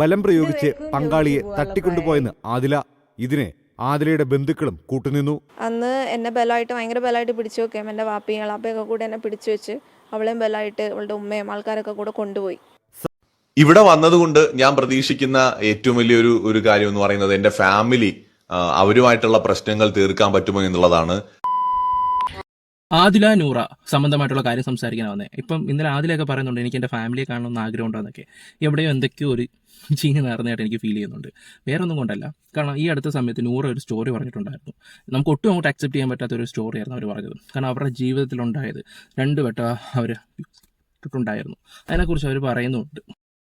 ബലം പ്രയോഗിച്ച് പങ്കാളിയെ തട്ടിക്കൊണ്ടുപോയെന്ന് ആദില. ഇതിനെ ആദിലയുടെ ബന്ധുക്കളും കൂട്ടുനിന്നു. അന്ന് എന്നെ ബലമായിട്ട് ഭയങ്കര ബലമായിട്ട് പിടിച്ചു വെക്കുകയും എന്റെ വാപ്പിയും അളാപ്പയൊക്കെ കൂടെ എന്നെ പിടിച്ചു വെച്ച് അവളെയും ബലമായിട്ട് അവളുടെ ഉമ്മയും ആൾക്കാരൊക്കെ കൂടെ കൊണ്ടുപോയി. ഇവിടെ വന്നതുകൊണ്ട് ഞാൻ പ്രതീക്ഷിക്കുന്ന ഏറ്റവും വലിയൊരു ഒരു കാര്യം എന്ന് പറയുന്നത് എന്റെ ഫാമിലി അവരുമായിട്ടുള്ള പ്രശ്നങ്ങൾ തീർക്കാൻ പറ്റുമോ എന്നുള്ളതാണ്. ആദില നൂറ സംബന്ധമായിട്ടുള്ള കാര്യം സംസാരിക്കാൻ വന്നേ. ഇപ്പം ഇന്നലെ ആദിലൊക്കെ പറയുന്നുണ്ട് എനിക്ക് എന്റെ ഫാമിലിയെ കാണണമെന്ന് ആഗ്രഹം ഉണ്ടോന്നൊക്കെ എവിടെയോ എന്തൊക്കെയോ ഒരു ചീഞ്ഞ് നേർന്നതായിട്ട് എനിക്ക് ഫീൽ ചെയ്യുന്നുണ്ട്. വേറെ ഒന്നും കൊണ്ടല്ല. കാരണം ഈ അടുത്ത സമയത്ത് നൂറ ഒരു സ്റ്റോറി പറഞ്ഞിട്ടുണ്ടായിരുന്നു. നമുക്ക് ഒട്ടും അങ്ങോട്ട് അക്സെപ്റ്റ് ചെയ്യാൻ പറ്റാത്ത ഒരു സ്റ്റോറിയായിരുന്നു അവർ പറഞ്ഞത്. കാരണം അവരുടെ ജീവിതത്തിലുണ്ടായത് രണ്ട് വട്ടം അവർ ഇട്ടിട്ടുണ്ടായിരുന്നു. അതിനെക്കുറിച്ച് അവർ പറയുന്നുണ്ട്.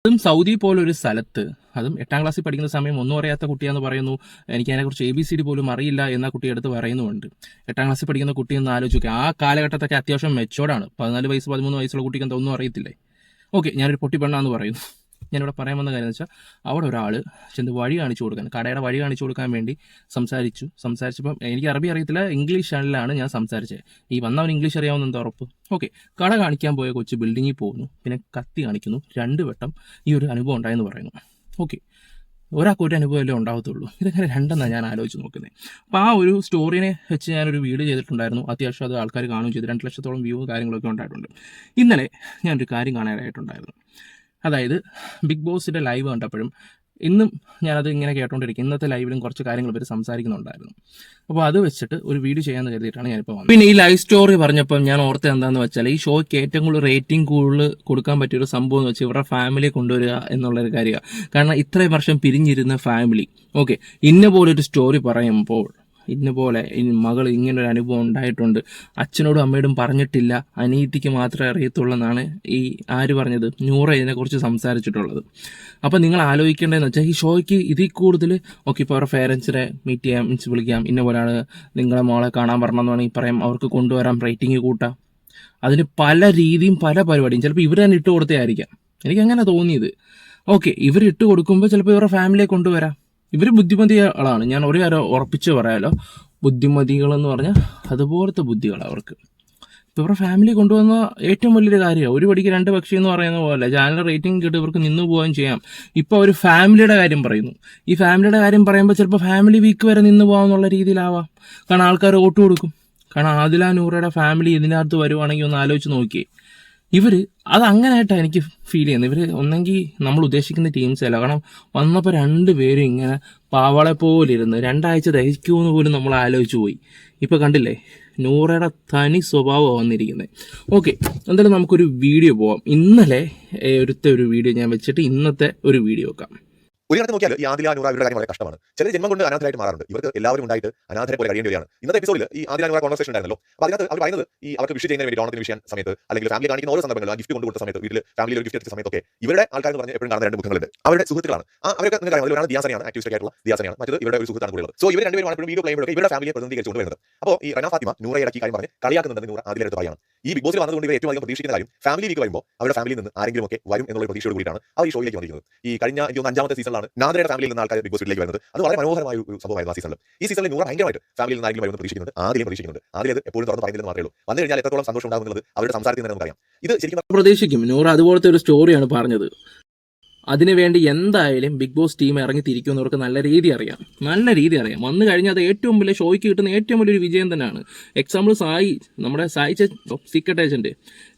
അതും സൗദി പോലൊരു സ്ഥലത്ത്. അതും എട്ടാം ക്ലാസ്സിൽ പഠിക്കുന്ന സമയം ഒന്നും അറിയാത്ത കുട്ടിയാന്ന് പറയുന്നു. എനിക്ക് അതിനെക്കുറിച്ച് എ ബി സി ഡി പോലും അറിയില്ല എന്ന കുട്ടി എടുത്ത് പറയുന്നുമുണ്ട്. എട്ടാം ക്ലാസ്സിൽ പഠിക്കുന്ന കുട്ടി ഒന്ന് ആലോചിക്കുക ആ കാലഘട്ടത്തൊക്കെ അത്യാവശ്യം മെച്ചോർഡാണ് പതിനാല് വയസ്സ് പതിമൂന്ന് വയസ്സുള്ള കുട്ടിക്ക് എന്താ ഒന്നും അറിയത്തില്ലേ? ഓക്കെ ഞാനൊരു പൊട്ടി പെണ്ണാന്ന് പറയുന്നു. ഞാനിവിടെ പറയാൻ വന്ന കാര്യം എന്ന് വെച്ചാൽ അവിടെ ഒരാൾ ചെന്ന് വഴി കാണിച്ചു കൊടുക്കാൻ കടയുടെ വഴി കാണിച്ചു കൊടുക്കാൻ വേണ്ടി സംസാരിച്ചു. സംസാരിച്ചപ്പം എനിക്ക് അറബി അറിയത്തില്ല ഇംഗ്ലീഷ് ചാനലിലാണ് ഞാൻ സംസാരിച്ചത്. ഈ വന്നവൻ ഇംഗ്ലീഷ് അറിയാവുന്ന എന്താ ഉറപ്പ്? ഓക്കെ കട കാണിക്കാൻ പോയ കൊച്ചു ബിൽഡിങ്ങിൽ പോകുന്നു. പിന്നെ കത്തി കാണിക്കുന്നു. രണ്ട് വട്ടം ഈ ഒരു അനുഭവം ഉണ്ടായെന്ന് പറയുന്നു. ഓക്കെ ഒരാൾക്ക് ഒരു അനുഭവമല്ലേ ഉണ്ടാകത്തുള്ളൂ ഇതെങ്ങനെ രണ്ടെന്നാണ് ഞാൻ ആലോചിച്ച് നോക്കുന്നത്. അപ്പോൾ ആ ഒരു സ്റ്റോറിനെ വെച്ച് ഞാനൊരു വീഡിയോ ചെയ്തിട്ടുണ്ടായിരുന്നു. അത്യാവശ്യം അത് ആൾക്കാർ കാണുകയും ചെയ്തു. രണ്ട് ലക്ഷത്തോളം വ്യൂ കാര്യങ്ങളൊക്കെ ഉണ്ടായിട്ടുണ്ട്. ഇന്നലെ ഞാനൊരു കാര്യം കാണാനായിട്ടുണ്ടായിരുന്നു. അതായത് ബിഗ് ബോസിന്റെ ലൈവ് കണ്ടപ്പോഴും ഇന്നും ഞാനത് ഇങ്ങനെ കേട്ടോണ്ടിരിക്കും. ഇന്നത്തെ ലൈവിലും കുറച്ച് കാര്യങ്ങൾ ഇവർ സംസാരിക്കുന്നുണ്ടായിരുന്നു. അപ്പോൾ അത് വെച്ചിട്ട് ഒരു വീഡിയോ ചെയ്യാമെന്ന് കരുതിയിട്ടാണ് ഞാനിപ്പോൾ വന്നത്. പിന്നെ ഈ ലൈവ് സ്റ്റോറി പറഞ്ഞപ്പോൾ ഞാൻ ഓർത്ത എന്താണെന്ന് വെച്ചാൽ ഈ ഷോയ്ക്ക് ഏറ്റവും കൂടുതൽ റേറ്റിംഗ് കൂടുതൽ കൊടുക്കാൻ പറ്റിയ ഒരു സംഭവം എന്ന് വെച്ചാൽ ഇവരുടെ ഫാമിലിയെ കൊണ്ടുവരിക എന്നുള്ളൊരു കാര്യമാണ്. കാരണം ഇത്രയും വർഷം പിരിഞ്ഞിരുന്ന ഫാമിലി. ഓക്കെ. ഇന്ന പോലെ ഒരു സ്റ്റോറി പറയുമ്പോൾ ഇന്ന മകൾ മകൾ ഒരു അനുഭവം ഉണ്ടായിട്ടുണ്ട്. അച്ഛനോടും അമ്മയോടും പറഞ്ഞിട്ടില്ല. അനീതിക്ക് മാത്രമേ അറിയത്തുള്ളൂ എന്നാണ് ഈ ആര് പറഞ്ഞത്? നൂറ ഇതിനെക്കുറിച്ച് സംസാരിച്ചിട്ടുള്ളത്. അപ്പോൾ നിങ്ങൾ ആലോചിക്കേണ്ടതെന്ന് വെച്ചാൽ ഈ ഷോയ്ക്ക് ഇതിൽ കൂടുതൽ ഓക്കെ ഇപ്പോൾ അവരുടെ പേരൻസിനെ മീറ്റ് ചെയ്യാം മീൻസ് വിളിക്കാം. ഇന്ന പോലെയാണ് നിങ്ങളെ മോളെ കാണാൻ പറഞ്ഞതെന്ന് വേണമെങ്കിൽ പറയാം. അവർക്ക് കൊണ്ടുവരാം റേറ്റിംഗ് കൂട്ടാം. അതിന് പല രീതിയും പല പരിപാടിയും. ചിലപ്പോൾ ഇവർ തന്നെ ഇട്ട് കൊടുത്തേ ആയിരിക്കാം. എനിക്ക് അങ്ങനെ തോന്നിയത്. ഓക്കെ ഇവർ ഇട്ട് കൊടുക്കുമ്പോൾ ചിലപ്പോൾ ഇവരുടെ ഫാമിലിയെ കൊണ്ടുവരാം. ഇവർ ബുദ്ധിമതികളാണ് ഞാൻ ഒരു കാര്യം ഉറപ്പിച്ച് പറയാലോ. ബുദ്ധിമതികളെന്ന് പറഞ്ഞാൽ അതുപോലത്തെ ബുദ്ധികളാണ് അവർക്ക്. ഇപ്പോൾ ഇവരുടെ ഫാമിലി കൊണ്ടുവന്ന ഏറ്റവും വലിയൊരു കാര്യമാണ് ഒരു പടിക്ക് രണ്ട് പക്ഷി എന്ന് പറയുന്ന പോലെ ചാനൽ റേറ്റിംഗ് കിട്ടി ഇവർക്ക് നിന്ന് പോകാൻ ചെയ്യാം. ഇപ്പോൾ ഒരു ഫാമിലിയുടെ കാര്യം പറയുന്നു. ഈ ഫാമിലിയുടെ കാര്യം പറയുമ്പോൾ ചിലപ്പോൾ ഫാമിലി വീക്ക് വരെ നിന്ന് പോകാമെന്നുള്ള രീതിയിലാവാം. കാരണം ആൾക്കാർ വോട്ട് കൊടുക്കും. കാരണം ആദില നൂറയുടെ ഫാമിലി ഇതിനകത്ത് വരുവാണെങ്കിൽ ഒന്ന് ആലോചിച്ച് നോക്കിയേ. ഇവർ അത് അങ്ങനെയായിട്ടാണ് എനിക്ക് ഫീൽ ചെയ്യുന്നത്. ഇവർ ഒന്നെങ്കിൽ നമ്മൾ ഉദ്ദേശിക്കുന്ന ടീംസ് അല്ല. കാരണം വന്നപ്പോൾ രണ്ട് പേരും ഇങ്ങനെ പാവളെ പോലെ ഇരുന്ന് രണ്ടാഴ്ച ദഹിക്കുമെന്ന് പോലും നമ്മൾ ആലോചിച്ച് പോയി. ഇപ്പോൾ കണ്ടില്ലേ? നൂറയുടെ തനി സ്വഭാവം വന്നിരിക്കുന്നത്. ഓക്കെ എന്തായാലും നമുക്കൊരു വീഡിയോ പോവാം. ഇന്നലെ ഒരുത്തെ ഒരു വീഡിയോ ഞാൻ വെച്ചിട്ട് ഇന്നത്തെ ഒരു വീഡിയോ വെക്കാം. ഒരു കണക്ക് നോക്കിയാൽ ഈ ആദില നൂറ ഇവരുടെ കാര്യം വളരെ കഷ്ടമാണ്. ചില ജന്മം കൊണ്ട് അനാഥരായിട്ട് മാറാറുണ്ട്. ഇവർക്ക് എല്ലാവരും ഉണ്ടായിട്ട് അനാഥരെ പോലെ കഴിയേണ്ടി വരികയാണ്. ഇന്നത്തെ എപ്പിസോഡിൽ ഈ ആദില നൂറ കോൺവേഴ്സേഷൻ ഉണ്ടായിരുന്നല്ലോ. അപ്പോൾ അതിനകത്ത് അവർ പറയുന്നത് ഈ അവർക്ക് വിഷ് ചെയ്യുന്നതിന് വേണ്ടി ഓണത്തിന് വിഷയം സമയത്ത് അല്ലെങ്കിൽ ഫാമിലി കാണിക്കുന്ന ഓരോ സന്ദർഭങ്ങളും ആ ഗിഫ്റ്റ് കൊണ്ട് കൊടുത്ത സമയത്ത് വീട്ടിൽ ഫാമിലി ഒരു ഗിഫ്റ്റ് എടുത്ത സമയത്തൊക്കെ ഇവരുടെ ആൾക്കാർ എന്ന് പറഞ്ഞാൽ എപ്പോഴും കാണുന്ന രണ്ട് മുഖങ്ങളുണ്ട്. അവരുടെ സുഹൃത്തുക്കളാണ്. ആ അവരൊക്കെ നിങ്ങൾക്ക് അറിയാം ഒരാൾ ദിയാസനയാണ് ആക്ടിവിസ്റ്റ് ആയിട്ടുള്ള ദിയാസനയാണ് മറ്റത് ഇവരുടെ ഒരു സുഹൃത്താണ് കൂടുതൽ സോ ഇവർ രണ്ടുപേരും എപ്പോഴും വീഡിയോ പ്ലേയുമ്പോഴൊക്കെ ഇവരുടെ ഫാമിലിയെ പ്രതിനിധീകരിച്ചുകൊണ്ട് വരുന്നത്. അപ്പോൾ ഈ റന ഫാത്തിമ നൂറ ഇടയ്ക്ക് കാര്യം പറഞ്ഞ് കളിയാക്കുന്നുണ്ടെന്ന് നൂറ ആദിലെടുത്ത് പറയാണ്. ഈ ബിഗ് ബോസിൽ വന്നതുകൊണ്ട് ഇവർ ഏറ്റവും അധികം പ്രതീക്ഷിക്കുന്ന കാര്യം ഫാമിലി വീക്ക് വരുമ്പോൾ അവരുടെ ഫാമിലിയിൽ നിന്ന് ആരെങ്കിലും ഒക്കെ വരും എന്നുള്ള പ്രതീക്ഷയോട് കൂടിയാണ് അവർ ഈ ഷോയിലേക്ക് വന്നിരിക്കുന്നത്. ഈ കഴിഞ്ഞ എനിക്ക് തോന്നുന്നു സീസണിലാണ് നാദരയുടെ ഫാമിലിയിൽ നിന്ന് ആൾക്കാർ ബിഗ് ബോസ് വീട്ടിലേക്ക് വരുന്നത്. അത് വളരെ മനോഹരമായ ഒരു സംഭവമായിരുന്നു ആ സീസണിൽ ഈ സീസണിൽ നൂറ ഭയങ്കരമായിട്ട് ഫാമിലിയിൽ നിന്ന് ആരെങ്കിലും വരുമെന്ന് പ്രതീക്ഷിക്കുന്നത് ആദ്യം പ്രതീക്ഷിക്കുന്നുണ്ട്. ആദ്യം എപ്പോഴും തുറന്ന് പറയുന്നത് മാത്രമേ ഉള്ളൂ. വന്നു കഴിഞ്ഞാൽ എത്രത്തോളം സന്തോഷം ഉണ്ടാകുന്നത് അവരുടെ സംസാരത്തിൽ നിന്ന് നമുക്കറിയാം. ഇത് ശരിക്കും പ്രതീക്ഷിക്കും. നൂറ് അതുപോലത്തെ ഒരു സ്റ്റോറിയാണ് പറഞ്ഞത്. അതിനുവേണ്ടി എന്തായാലും ബിഗ് ബോസ് ടീം ഇറങ്ങി തിരിക്കുന്നവർക്ക് നല്ല രീതി അറിയാം. നല്ല രീതി അറിയാം. വന്നു കഴിഞ്ഞാൽ അത് ഏറ്റവും വലിയ ഷോയ്ക്ക് കിട്ടുന്ന ഏറ്റവും വലിയൊരു വിജയം തന്നെയാണ്. എക്സാമ്പിൾ സായി നമ്മുടെ സായി സീക്രട്ട് ഏജന്റ്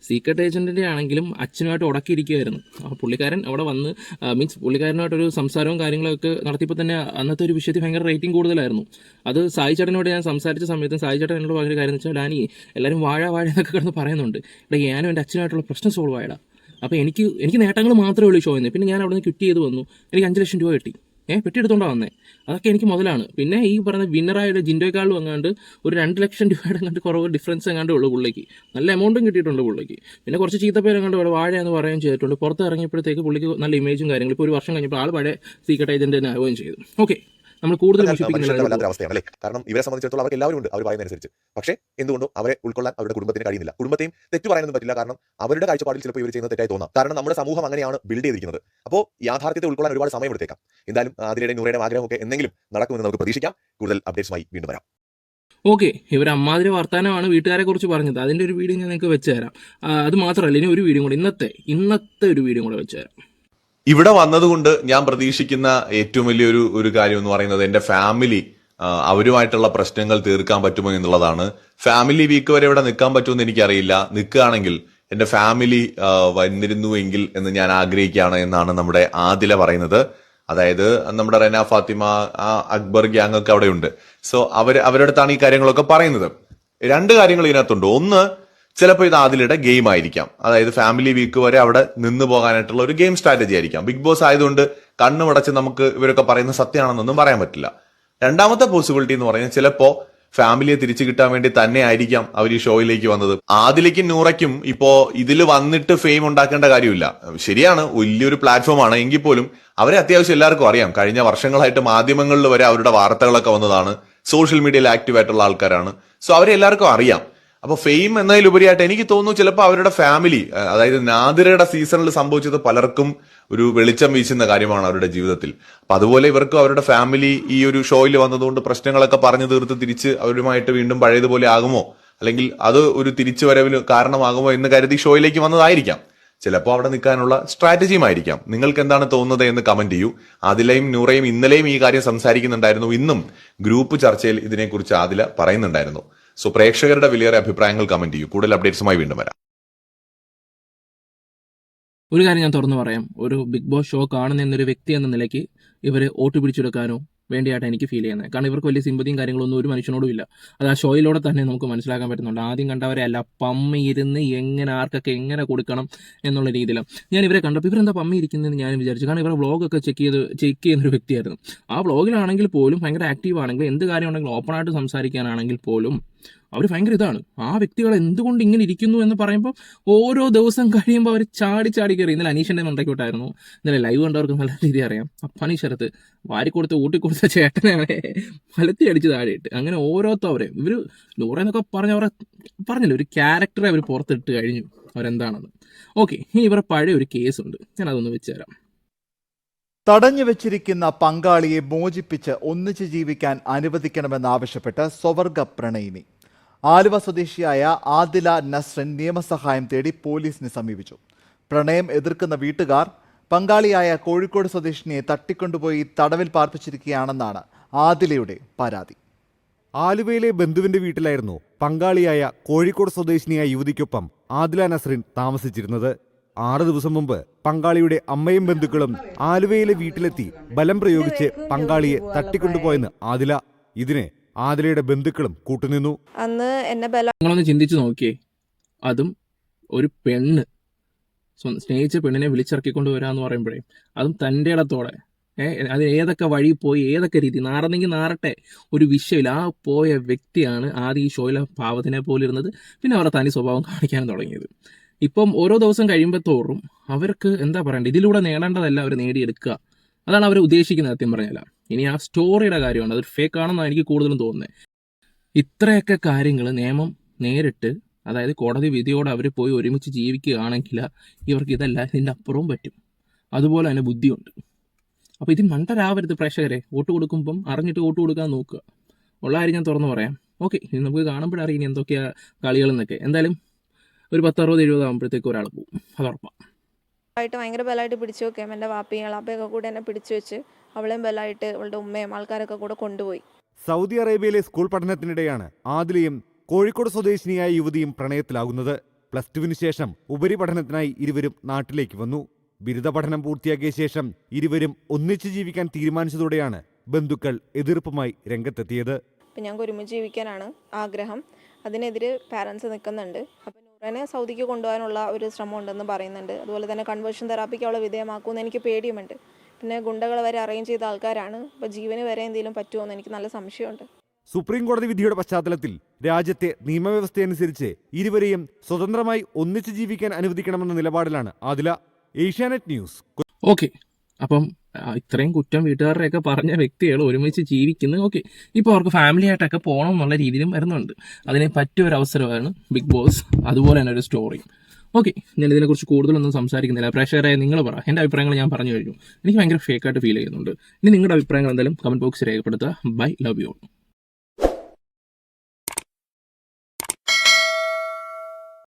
സീക്രട്ട് ഏജന്റിന്റെ ആണെങ്കിലും അച്ഛനുമായിട്ട് ഉടക്കിയിരിക്കുമായിരുന്നു അപ്പോൾ പുള്ളിക്കാരൻ അവിടെ വന്ന് മീൻസ് പുള്ളിക്കാരനുമായിട്ടൊരു സംസാരവും കാര്യങ്ങളൊക്കെ നടത്തിയപ്പോൾ തന്നെ അന്നത്തെ ഒരു വിഷയത്തിൽ ഭയങ്കര റേറ്റിംഗ് കൂടുതലായിരുന്നു. അത് സായി ചേട്ടനോട് ഞാൻ സംസാരിച്ച സമയത്ത് സായി ചേട്ടൻ എന്നോട് പറഞ്ഞൊരു കാര്യം എന്ന് വെച്ചാൽ ഡാനി എല്ലാവരും വാഴ വാഴ എന്നൊക്കെ കിടന്ന് പറയുന്നുണ്ട്. ഇവിടെ ഞാനും എന്റെ അച്ഛനുമായിട്ടുള്ള പ്രശ്നം സോൾവ് ആയടാ. അപ്പോൾ എനിക്ക് എനിക്ക് നേട്ടങ്ങൾ മാത്രമേ ഉള്ളൂ ഷോയിൽ നിന്ന് പിന്നെ ഞാൻ അവിടെ നിന്ന് ക്വിറ്റ് ചെയ്ത് വന്നു. എനിക്ക് അഞ്ച് ലക്ഷം രൂപ കിട്ടി. ഏഹ് പെട്ടിയെടുത്തോണ്ടാണ് വന്നേ. അതൊക്കെ എനിക്ക് മുതലാണ്. പിന്നെ ഈ പറഞ്ഞ വിന്നറായ ജിൻഡോയ്ക്കാൾ വന്നാണ്ട് ഒരു രണ്ട് ലക്ഷം രൂപയുടെ എങ്ങാണ്ട് കുറവ് ഡിഫറൻസ് എങ്ങാണ്ട് ഉള്ളൂ പുള്ളിക്ക്. നല്ല എമൗണ്ടും കിട്ടിയിട്ടുണ്ട് പുള്ളിക്ക്. പിന്നെ കുറച്ച് ചീത്തപ്പേര് എങ്ങാണ്ട് ഇവിടെ വാഴ എന്ന് പറയുകയും ചെയ്തിട്ടുണ്ട്. പുറത്ത് ഇറങ്ങിയപ്പോഴത്തേക്ക് പുള്ളിക്ക് നല്ല ഇമേജും കാര്യങ്ങളും. ഇപ്പോൾ ഒരു വർഷം കഴിഞ്ഞപ്പോൾ ആൾ പഴയ സീക്രട്ട് ഏജന്റിനെ ആവുകയും ചെയ്തു. ഓക്കെ നമ്മൾ കൂടുതൽ അവസ്ഥയാണ് അല്ലേ? കാരണം ഇവരെ സംബന്ധിച്ചിടത്തോളം അവർക്ക് എല്ലാവരും ഉണ്ട്. അവർ പറയുന്നതനുസരിച്ച്. പക്ഷേ എന്തുകൊണ്ടും അവരെ ഉൾക്കൊള്ളാൻ അവരുടെ കുടുംബത്തിന് കഴിയുന്നില്ല. കുടുംബത്തെയും തെറ്റു പറയാനൊന്നും പറ്റില്ല. കാരണം അവരുടെ കാഴ്ചപ്പാടിൽ ചിലപ്പോൾ ഇവർ ചെയ്യുന്ന തെറ്റായി തോന്നാം. കാരണം നമ്മുടെ സമൂഹം അങ്ങനെയാണ് ബിൽഡ് ചെയ്തിരിക്കുന്നത്. അപ്പോൾ യാഥാർത്ഥ്യത്തെ ഉൾക്കൊള്ളാൻ ഒരുപാട് സമയം എടുത്തേക്കാം. എന്തായാലും അതിനിടെ നൂറയുടെ ആഗ്രഹമൊക്കെ എന്തെങ്കിലും നടക്കുമെന്ന് നമുക്ക് പ്രതീക്ഷിക്കാം. കൂടുതൽ അപ്ഡേറ്റ്സുമായി വീണ്ടും വരാം. ഓക്കെ ഇവർ അമ്മാതിരി വർത്തമാനമാണ് വീട്ടുകാരെ കുറിച്ച് പറഞ്ഞത്. അതിന്റെ ഒരു വീഡിയോ ഞാൻ നിങ്ങൾക്ക് വെച്ച് തരാം. അത് മാത്രമല്ല ഇനി ഒരു വീഡിയോ കൂടെ ഇന്നത്തെ ഇന്നത്തെ ഒരു വീഡിയോ കൂടെ വെച്ച് തരാം. ഇവിടെ വന്നതുകൊണ്ട് ഞാൻ പ്രതീക്ഷിക്കുന്ന ഏറ്റവും വലിയൊരു ഒരു കാര്യം എന്ന് പറയുന്നത് എന്റെ ഫാമിലി അവരുമായിട്ടുള്ള പ്രശ്നങ്ങൾ തീർക്കാൻ പറ്റുമോ എന്നുള്ളതാണ്. ഫാമിലി വീക്ക് വരെ ഇവിടെ നിൽക്കാൻ പറ്റുമെന്ന് എനിക്കറിയില്ല. നിൽക്കുകയാണെങ്കിൽ എന്റെ ഫാമിലി വന്നിരുന്നുവെങ്കിൽ എന്ന് ഞാൻ ആഗ്രഹിക്കുകയാണ് എന്നാണ് നമ്മുടെ ആദില പറയുന്നത്. അതായത് നമ്മുടെ റെന ഫാത്തിമ അക്ബർ ഗ്യാങ് ഒക്കെ അവിടെയുണ്ട്. സോ അവർ അവരുടെ അടുത്താണ് ഈ കാര്യങ്ങളൊക്കെ പറയുന്നത്. രണ്ട് കാര്യങ്ങൾ ഇതിനകത്തുണ്ട്. ഒന്ന് ചിലപ്പോൾ ഇത് അതിലിടെ ഗെയിം ആയിരിക്കാം. അതായത് ഫാമിലി വീക്ക് വരെ അവിടെ നിന്ന് പോകാനായിട്ടുള്ള ഒരു ഗെയിം സ്ട്രാറ്റജി ആയിരിക്കാം. ബിഗ് ബോസ് ആയതുകൊണ്ട് കണ്ണു കണ്ണുമടച്ച് നമുക്ക് ഇവരൊക്കെ പറയുന്ന സത്യമാണെന്നൊന്നും പറയാൻ പറ്റില്ല. രണ്ടാമത്തെ പോസിബിലിറ്റി എന്ന് പറഞ്ഞാൽ ചിലപ്പോൾ ഫാമിലിയെ തിരിച്ചു കിട്ടാൻ വേണ്ടി തന്നെ ആയിരിക്കാം അവർ ഈ ഷോയിലേക്ക് വന്നത്. ആദിലേക്കും നൂറയ്ക്കും ഇപ്പോ ഇതിൽ വന്നിട്ട് ഫെയിം ഉണ്ടാക്കേണ്ട കാര്യമില്ല. ശരിയാണ് വലിയൊരു പ്ലാറ്റ്ഫോമാണ് എങ്കിൽ പോലും അവരെ അത്യാവശ്യം എല്ലാവർക്കും അറിയാം. കഴിഞ്ഞ വർഷങ്ങളായിട്ട് മാധ്യമങ്ങളിൽ വരെ അവരുടെ വാർത്തകളൊക്കെ വന്നതാണ്. സോഷ്യൽ മീഡിയയിൽ ആക്റ്റീവ് ആയിട്ടുള്ള ആൾക്കാരാണ്. സോ അവരെ എല്ലാവർക്കും അറിയാം. അപ്പൊ ഫെയിം എന്നതിലുപരിയായിട്ട് എനിക്ക് തോന്നുന്നു ചിലപ്പോൾ അവരുടെ ഫാമിലി അതായത് നാദിരയുടെ സീസണിൽ സംഭവിച്ചത് പലർക്കും ഒരു വെളിച്ചം വീശുന്ന കാര്യമാണ് അവരുടെ ജീവിതത്തിൽ. അപ്പൊ അതുപോലെ ഇവർക്കും അവരുടെ ഫാമിലി ഈ ഒരു ഷോയിൽ വന്നതുകൊണ്ട് പ്രശ്നങ്ങളൊക്കെ പറഞ്ഞു തീർത്ത് തിരിച്ച് അവരുമായിട്ട് വീണ്ടും പഴയതുപോലെ ആകുമോ? അല്ലെങ്കിൽ അത് ഒരു തിരിച്ചുവരവിന് കാരണമാകുമോ എന്ന് കരുതി ഷോയിലേക്ക് വന്നതായിരിക്കാം. ചിലപ്പോൾ അവിടെ നിൽക്കാനുള്ള സ്ട്രാറ്റജിയുമായിരിക്കാം നിങ്ങൾക്ക് എന്താണ് തോന്നുന്നത് എന്ന് കമന്റ് ചെയ്യൂ. ആദിലയും നൂറയും ഇന്നലെയും ഈ കാര്യം സംസാരിക്കുന്നുണ്ടായിരുന്നു. ഇന്നും ഗ്രൂപ്പ് ചർച്ചയിൽ ഇതിനെക്കുറിച്ച് ആദില പറയുന്നുണ്ടായിരുന്നു. സോ പ്രേക്ഷകരുടെ വിലയേറെ അഭിപ്രായങ്ങൾ കമന്റ് ചെയ്യൂ. കൂടുതൽ അപ്ഡേറ്റ്സുമായി വീണ്ടും വരാം. ഒരു കാര്യം ഞാൻ തുറന്നു പറയാം. ഒരു ബിഗ് ബോസ് ഷോ കാണുന്ന എന്നൊരു വ്യക്തി എന്ന നിലയ്ക്ക് ഇവരെ വോട്ട് പിടിച്ചെടുക്കാനോ വേണ്ടിയായിട്ട് എനിക്ക് ഫീൽ ചെയ്യുന്നത്. കാരണം ഇവർക്ക് വലിയ സിമ്പതിയും കാര്യങ്ങളൊന്നും ഒരു മനുഷ്യനോടും ഇല്ല. അത് ആ ഷോയിലൂടെ തന്നെ നമുക്ക് മനസ്സിലാക്കാൻ പറ്റുന്നുണ്ട്. ആദ്യം കണ്ടവരെ അല്ല പമ്മി ഇരുന്ന് എങ്ങനെ ആർക്കൊക്കെ എങ്ങനെ കൊടുക്കണം എന്നുള്ള രീതിയിലാണ് ഞാൻ ഇവരെ കണ്ടപ്പോൾ ഇവരെന്താ പമ്മി ഇരിക്കുന്നതെന്ന് ഞാൻ വിചാരിച്ചു. കാരണം ഇവരുടെ വ്ളോഗൊക്കെ ചെക്ക് ചെയ്ത് ചെക്ക് ചെയ്യുന്ന ഒരു വ്യക്തിയായിരുന്നു. ആ വ്ളോഗിലാണെങ്കിൽ പോലും ഭയങ്കര ആക്റ്റീവ് ആണെങ്കിൽ എന്ത് കാര്യം ഉണ്ടെങ്കിലും ഓപ്പണായിട്ട് സംസാരിക്കാനാണെങ്കിൽ പോലും അവർ ഭയങ്കര ഇതാണ്. ആ വ്യക്തികൾ എന്തുകൊണ്ട് ഇങ്ങനെ ഇരിക്കുന്നു എന്ന് പറയുമ്പോൾ ഓരോ ദിവസം കഴിയുമ്പോൾ അവർ ചാടി ചാടി കയറി ഇന്നലെ അനീഷിന്റെ മണ്ടയ്ക്കോട്ടായിരുന്നു. ഇന്നലെ ലൈവ് കണ്ടവർക്ക് നല്ല രീതി അറിയാം. അപ്പാനി ശരത്ത് വാരിക്കൊടുത്ത് ഊട്ടിക്കൊടുത്ത ചേട്ടനെ മലത്തി അടിച്ച് താഴെയിട്ട്. അങ്ങനെ ഓരോരുത്തവരെ ഇവർ നൂറെന്നൊക്കെ പറഞ്ഞ അവരെ പറഞ്ഞില്ല? ഒരു ക്യാരക്ടറെ അവർ പുറത്തിട്ട് കഴിഞ്ഞു. അവരെന്താണെന്ന്. ഓക്കെ ഇനി ഇവരുടെ പഴയ ഒരു കേസുണ്ട് ഞാൻ അതൊന്ന് വെച്ച് തരാം. തടഞ്ഞു വെച്ചിരിക്കുന്ന പങ്കാളിയെ മോചിപ്പിച്ച് ഒന്നിച്ച് ജീവിക്കാൻ അനുവദിക്കണമെന്നാവശ്യപ്പെട്ട് സ്വവർഗ പ്രണയിനി ആലുവ സ്വദേശിയായ ആദില നസ്രൻ നിയമസഹായം തേടി പോലീസിനെ സമീപിച്ചു. പ്രണയം എതിർക്കുന്ന വീട്ടുകാർ പങ്കാളിയായ കോഴിക്കോട് സ്വദേശിനിയെ തട്ടിക്കൊണ്ടുപോയി തടവിൽ പാർപ്പിച്ചിരിക്കുകയാണെന്നാണ് ആദിലയുടെ പരാതി. ആലുവയിലെ ബന്ധുവിന്റെ വീട്ടിലായിരുന്നു പങ്കാളിയായ കോഴിക്കോട് സ്വദേശിനിയായ യുവതിക്കൊപ്പം ആദില നസ്രിൻ താമസിച്ചിരുന്നത്. ആറ് ദിവസം മുമ്പ് പങ്കാളിയുടെ അമ്മയും ബന്ധുക്കളും ആലുവയിലെ വീട്ടിലെത്തി ബലം പ്രയോഗിച്ച് പങ്കാളിയെ തട്ടിക്കൊണ്ടുപോയെന്ന് ആദില. ഇതിന് ആദിലയുടെ ബന്ധുക്കളും കൂട്ടുനിന്നു. അന്ന് എന്നെ ബല നിങ്ങളൊന്ന് ചിന്തിച്ചു നോക്കിയേ. അതും ഒരു പെണ്ണ്. സ്വ- സ്നേഹിച്ച പെണ്ണിനെ വിളിച്ചിറക്കിക്കൊണ്ട് വരാന്ന് പറയുമ്പോഴേ അതും തന്റെ ഇടത്തോടെ. ഏഹ് അത് ഏതൊക്കെ വഴി പോയി ഏതൊക്കെ രീതി നാറുന്നെങ്കിൽ നാറട്ടെ. ഒരു വിഷയമില്ല. ആ പോയ വ്യക്തിയാണ് ആദ്യം ഈ ഷോയിലെ പാവത്തിനെ പോലെ ഇരുന്നത് പിന്നെ അവരുടെ തനി സ്വഭാവം കാണിക്കാൻ തുടങ്ങിയത്. ഇപ്പം ഓരോ ദിവസം കഴിയുമ്പോഴത്തോറും അവർക്ക് എന്താ പറയണ്ടത്? ഇതിലൂടെ നേടേണ്ടതല്ല അവർ നേടിയെടുക്കുക. അതാണ് അവർ ഉദ്ദേശിക്കുന്നത് സത്യം പറഞ്ഞാൽ ഇനി ആ സ്റ്റോറിയുടെ കാര്യമാണ്. അതൊരു ഫേക്ക് ആണെന്നാണ് എനിക്ക് കൂടുതലും തോന്നുന്നത്. ഇത്രയൊക്കെ കാര്യങ്ങൾ നിയമം നേരിട്ട് അതായത് കോടതി വിധിയോട് അവർ പോയി ഒരുമിച്ച് ജീവിക്കുകയാണെങ്കിൽ ഇവർക്ക് ഇതല്ല ഇതിന്റെ അപ്പുറവും പറ്റും. അതുപോലെ തന്നെ ബുദ്ധിയുണ്ട്. അപ്പോൾ ഇതിൽ മണ്ടരാവരുത് പ്രേക്ഷകരെ. വോട്ട് കൊടുക്കുമ്പം അറിഞ്ഞിട്ട് വോട്ട് കൊടുക്കാൻ നോക്കുക. ഉള്ള കാര്യം ഞാൻ തുറന്നു പറയാം. ഓക്കെ ഇനി നമുക്ക് കാണുമ്പോഴറിയാം ഇനി എന്തൊക്കെയാ കളികളെന്നൊക്കെ. എന്തായാലും ഒരു പത്തറുപത് എഴുപത് ആകുമ്പോഴത്തേക്ക് ഒരാൾ പോകും. അത് ഉറപ്പാണ് ആയിട്ട് ഭയങ്കര ബലമായിട്ട് പിടിച്ചു വെക്കാം എന്റെ വാപ്പിയും അളാപ്പയൊക്കെ കൂടെ എന്നെ പിടിച്ചു വെച്ച് അവളെയും ബലമായിട്ട് അവളുടെ ഉമ്മയും ആൾക്കാരൊക്കെ കൂടെ കൊണ്ടുപോയി. സൗദി അറേബ്യയിലെ സ്കൂൾ പഠനത്തിനിടെയാണ് ആദിലയും കോഴിക്കോട് സ്വദേശിനിയായ യുവതിയും പ്രണയത്തിലാകുന്നത്. പ്ലസ് ടുവിന് ശേഷം ഉപരിപഠനത്തിനായി ഇരുവരും നാട്ടിലേക്ക് വന്നു. ബിരുദ പഠനം പൂർത്തിയാക്കിയ ശേഷം ഇരുവരും ഒന്നിച്ചു ജീവിക്കാൻ തീരുമാനിച്ചതോടെയാണ് ബന്ധുക്കൾ എതിർപ്പുമായി രംഗത്തെത്തിയത്. അപ്പം ഞങ്ങൾക്ക് ഒരുമിച്ച് ജീവിക്കാനാണ് ആഗ്രഹം. അതിനെതിരെ പാരൻസ് നിൽക്കുന്നുണ്ട്. അപ്പം നൂറനെ സൗദിക്ക് കൊണ്ടുപോകാനുള്ള ഒരു ശ്രമം ഉണ്ടെന്ന് പറയുന്നുണ്ട്. അതുപോലെ തന്നെ കൺവേർഷൻ തെറാപ്പിക്ക് അവളെ വിധേയമാക്കുമെന്ന് എനിക്ക് പേടിയുമുണ്ട്. പിന്നെ ഗുണ്ടകൾ വരെ അറേഞ്ച് ചെയ്ത ആൾക്കാരാണ്. അപ്പോൾ ജീവന് വരെ എന്തെങ്കിലും പറ്റുമോ എന്ന് എനിക്ക് നല്ല സംശയമുണ്ട്. സുപ്രീം കോടതി വിധിയുടെ പശ്ചാത്തലത്തിൽ രാജ്യത്തെ നിയമവ്യവസ്ഥയനുസരിച്ച് ഇരുവരെയും സ്വതന്ത്രമായി ഒന്നിച്ചു ജീവിക്കാൻ അനുവദിക്കണമെന്ന നിലപാടിലാണ് ആദില. ഏഷ്യാനെറ്റ് ന്യൂസ്. ഓക്കെ. അപ്പം ഇത്രയും കുറ്റം വീട്ടുകാരുടെയൊക്കെ പറഞ്ഞ വ്യക്തികൾ ഒരുമിച്ച് ജീവിക്കുന്നു ഓക്കെ. ഇപ്പോൾ അവർക്ക് ഫാമിലി ആയിട്ടൊക്കെ പോകണം എന്നുള്ള രീതിയിലും വരുന്നുണ്ട്. അതിനെ പറ്റിയ ഒരു അവസരമാണ് ബിഗ് ബോസ് അതുപോലെ തന്നെ ഒരു സ്റ്റോറി ഓക്കെ ഞാൻ ഇതിനെക്കുറിച്ച് കൂടുതലൊന്നും സംസാരിക്കുന്നില്ല. പ്രേക്ഷകരായ നിങ്ങൾ പറ. എന്റെ അഭിപ്രായങ്ങൾ ഞാൻ പറഞ്ഞു കഴിഞ്ഞു. എനിക്ക് ഭയങ്കര ഫേക്കായിട്ട് ഫീൽ ചെയ്യുന്നുണ്ട്. ഇനി നിങ്ങളുടെ അഭിപ്രായങ്ങൾ എന്തായാലും കമന്റ് ബോക്സിൽ രേഖപ്പെടുത്തുക. Bye love you